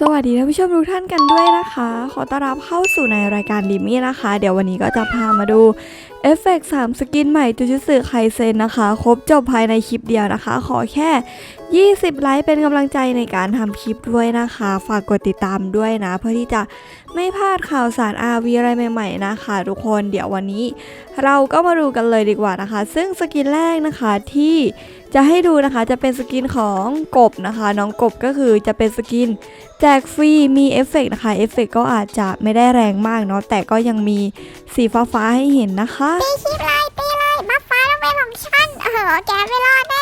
สวัสดีท่านผู้ชมทุกท่านกันด้วยนะคะ ขอต้อนรับเข้าสู่ในรายการดิมี่นะคะ เดี๋ยววันนี้ก็จะพามาดู เอฟเฟกต์3สกินใหม่จูจูสึไคเซนนะคะ ครบจบภายในคลิปเดียวนะคะ ขอแค่ 20 ไลค์เป็นกำลังใจในการทำคลิปด้วยนะคะ ฝากกดติดตามด้วยนะ เพื่อที่จะไม่พลาดข่าวสาร RV อะไรใหม่ ๆ นะคะ ทุกคนเดี๋ยววันนี้ เราก็มาดูกันเลยดีกว่านะคะ ซึ่งสกินแรกนะคะที่จะให้ดูนะคะจะเป็นสกินของกบนะคะ น้องกบก็คือจะเป็นสกินแจกฟรีมีเอฟเฟกต์นะคะเอฟเฟกต์ก็อาจจะไม่ได้แรงมากเนาะแต่ก็ยังมีสีฟ้าๆให้เห็นนะคะตีคลิปเลยตีเลยบัฟฟ้าต้องเป็นของฉันเออแกไม่รอดแน่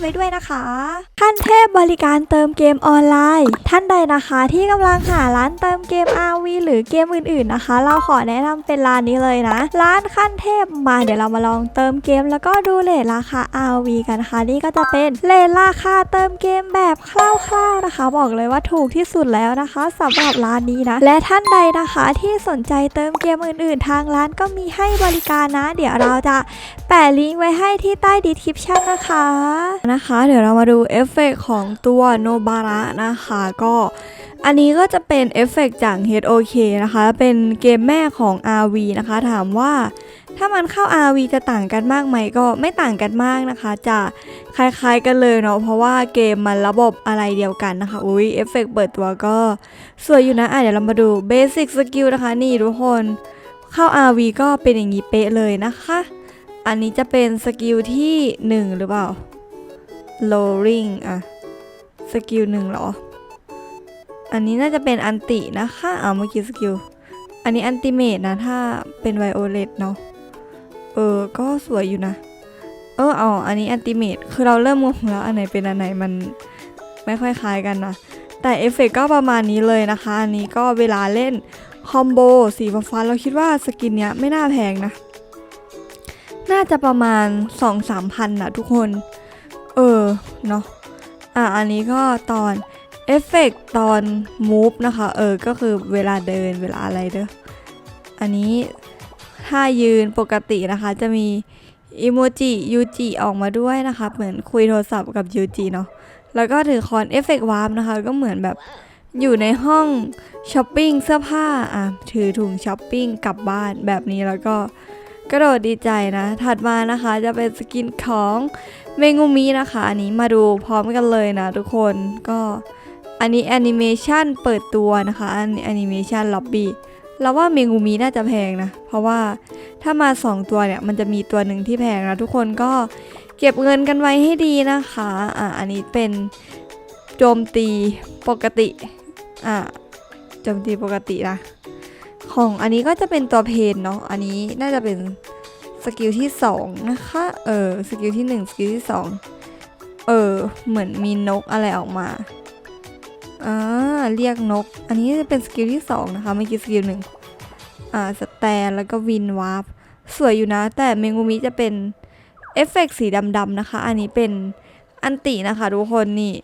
ไว้ด้วยนะคะ ขั้นเทพบริการเติมเกมออนไลน์ ท่านใดนะคะที่กำลังหาร้านเติมเกม RV หรือเกมอื่นๆนะคะ เราขอแนะนำเป็นร้านนี้เลยนะ ร้านขั้นเทพมาเดี๋ยวเรามาลองเติมเกม แล้วก็ดูเลทราคา RV กันนะคะนี่ก็จะเป็นเลทราคาเติมเกมแบบคร่าวๆ นะคะบอกเลยว่าถูกที่สุดแล้วนะคะสำหรับร้านนี้นะ และท่านใดนะคะที่สนใจเติมเกมอื่น ๆ ทางร้านก็มีให้บริการนะ เดี๋ยวเราจะแปะลิงก์ไว้ให้ที่ใต้ดีคริปชันนะคะนะคะ เดี๋ยวเรามาดูเอฟเฟกต์ของตัวโนบาระนะคะก็อันนี้ก็จะเป็นเอฟเฟกต์จาก HOK นะคะ เป็นเกมแม่ของ RV นะคะ ถามว่า ถ้ามันเข้า RV จะต่างกันมากไหมก็ไม่ต่างกันมากนะคะ จะคล้ายๆกันเลยเนาะเพราะว่าเกมมันระบบอะไรเดียวกันนะคะ อุ้ยเอฟเฟกต์เปิดตัวก็สวยอยู่นะอะเดี๋ยวเรามาดูเบสิกสกิลนะคะนี่ทุกคนเข้า RV ก็เป็นอย่างนี้เป๊ะเลยนะคะ อันนี้จะเป็นสกิลที่ 1 หรือเปล่า lowering อะสกิลหนึ่งเหรอ อันนี้น่าจะเป็นอันตินะคะอ่าเมื่อกี้สกิล อันนี้อันติเมตนะ ถ้าเป็นไวโอเลตเนาะ เออ ก็สวยอยู่นะ เอออ๋ออันนี้อันติเมตคือเราเริ่มงงแล้วอันไหนเป็นอันไหนมันไม่ค่อยคล้ายกันนะแต่เอฟเฟกต์ก็ประมาณนี้เลยนะคะ อันนี้ก็เวลาเล่นคอมโบสีฟ้าเราคิดว่าสกินเนี้ยไม่น่าแพงนะ น่าจะประมาณ 2-3พันนะทุกคน เออ เนาะอะ อันนี้ก็ตอนเอฟเฟกตอน move นะคะ เออ ก็คือเวลาเดินเวลาอะไรเด้อ อันนี้ ถ้ายืนปกตินะคะ จะมีอิโมจิยูจิออกมาด้วยนะคะ เหมือนคุยโทรศัพท์กับยูจิเนาะแล้วก็ถือคอนเอฟเฟกต์วาร์ปนะคะ ก็เหมือนแบบอยู่ในห้องช้อปปิ้งเสื้อผ้าอะถือถุงช้อปปิ้งกลับบ้านแบบนี้แล้วก็กระโดดดีใจนะ ถัดมานะคะจะเป็นสกินของเมงูมินะคะ อันนี้มาดูพร้อมกันเลยนะทุกคนก็อันนี้แอนิเมชันเปิดตัวนะคะอันนี้แอนิเมชันล็อบบี้ เราว่าเมงูมิน่าจะแพงนะ เพราะว่าถ้ามา 2 ตัวเนี่ยมันจะมีตัวหนึ่งที่แพงนะทุกคนก็เก็บเงินกันไว้ให้ดีนะคะ อะอันนี้เป็นโจมตีปกติ อะโจมตีปกตินะ ของอันนี้ก็จะเป็นตัวเพนเนาะ อันนี้น่าจะเป็นสกิลที่2นะคะ เออ สกิลที่ 1 สกิลที่ 2 เออ เหมือนมีนกอะไรออกมา อ่าเรียกนก อันนี้จะเป็นสกิลที่2นะคะไม่อกี่สกิลหนึ่งอ่าสแตนแล้วก็วินวาร์ปสวยอยู่นะ แต่เมงูมิจะเป็นเอฟเฟกต์สีดำๆนะคะ อันนี้เป็นอันตินะคะทุกคนนี่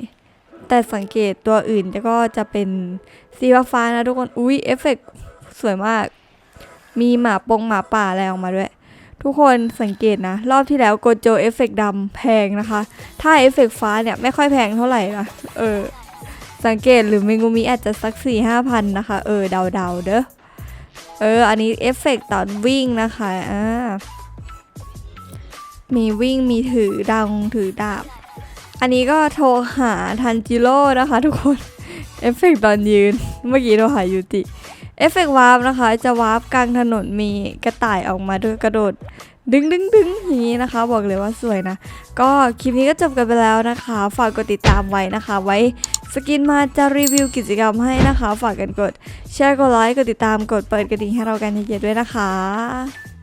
แต่สังเกตตัวอื่นก็จะเป็นสีฟ้านะทุกคนอุ้ยเอฟเฟกต์สวยมาก มีหมาปงหมาป่าอะไรออกมาด้วย ทุกคนสังเกตนะ รอบที่แล้วโกโจเอฟเฟกต์ดำแพงนะคะ ถ้าเอฟเฟกต์ฟ้าเนี่ยไม่ค่อยแพงเท่าไหร่นะเออ สังเกตหรือเมงูมิอาจจะสักสี่ห้าพันนะคะ เออ เดาเดาเด้อ เออ อันนี้เอฟเฟกต์ตอนวิ่งนะคะ อ่า มีวิ่งมีถือดังถือดาบ อันนี้ก็โทรหาทันจิโร่นะคะทุกคน เอฟเฟกต์ตอนยืน เมื่อกี้โทรหายูติ เอฟเฟกต์วาร์ปนะคะ จะวาร์ปกลางถนนมีกระต่ายออกมาด้วยกระโดด ดึงดึงดึงอย่างนี้นะคะ บอกเลยว่าสวยนะ ก็คลิปนี้ก็จบกันไปแล้วนะคะ ฝากกดติดตามไว้นะคะ ไว้สกินมาจะรีวิวกิจกรรมให้นะคะ ฝากกันกดแชร์กดไลค์กดติดตามกดเปิดกระดิ่งให้เรากันเยอะๆด้วยนะคะ